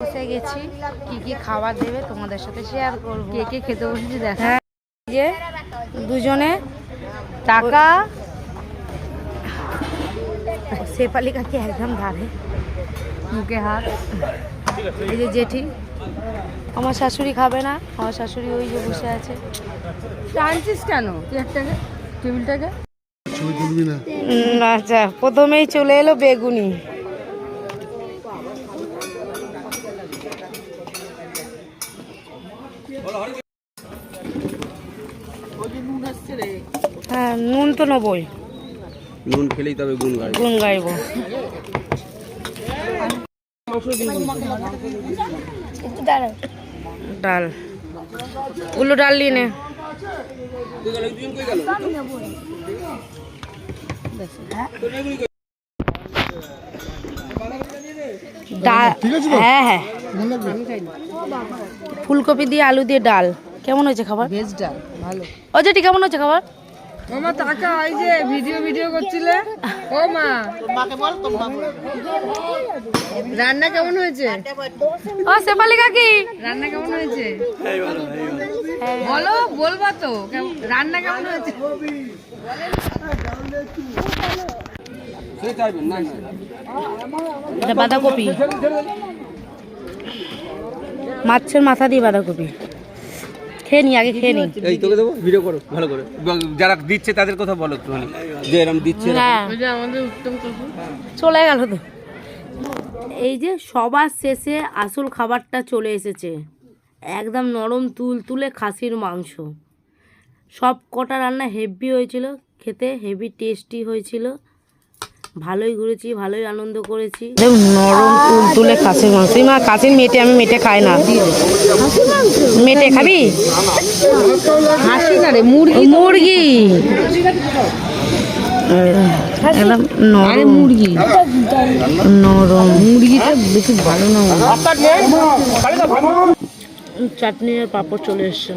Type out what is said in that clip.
বসে গেছি। কি কি খাবার দেবে তোমাদের সাথে শেয়ার করব। কে কে খেতে বসেছি দেখা। যে দুজনে টাকা শেফালি কাকি একদম ধারে মুখে হাত। এই যে জেঠি আমার শাশুড়ি খাবে না আমার শাশুড়ি ওই যে বসে আছে। টানছিস কেন? চেয়ারটাকে টেবিলটাকে না। আচ্ছা প্রথমেই চলে এলো বেগুনি। হ্যাঁ নুন তো নেবই। নুন খেলেই তবে গুণ গায় গুন গাইব। ডাল। উল্লু ডাল নিয়ে নে। ডাল ঠিক আছে তো? হ্যাঁ হ্যাঁ। ফুলকপি দিয়ে আলু দিয়ে ডাল। কেমন হয়েছে খাবার? ভেজ ডাল ভালো। ও যেটি কেমন হয়েছে খাবার? মামা টাকা ওই যে ভিডিও ভিডিও করছিলে? ও মা। রান্না কেমন হয়েছে? ও শেফালি কাকি। রান্না কেমন হয়েছে? বলো বলবা তো রান্না কেমন হয়েছে? বাঁধাকপি। মাছের মাথা দিয়ে বাঁধাকপি। খেয়ে নি আগে খেয়ে নি। এই তোকে দেবো? ভিডিও করো ভালো করে। যারা দিচ্ছে তাদের কথা বলো একটুখানি। যে এরকম দিচ্ছে হ্যাঁ। চলে গেল তো। এই যে সবার শেষে আসল খাবারটা চলে এসেছে। একদম নরম তুল তুলে খাসির মাংস। সব কটা রান্না হেভি হয়েছিল খেতে হেভি টেস্টি হয়েছিল। ভালোই ঘুরেছি ভালোই আনন্দ করেছি। নরম তুল তুলে খাসির মাংস মা খাসির মেটে আমি মেটে খাই না। মেটে খাবি? হাসি না রে মুরগি মুরগি। নরম। মুরগি। নরম। মুরগিটা বেশি ভালো না চাটনি আর পাঁপড় চলে এসছে।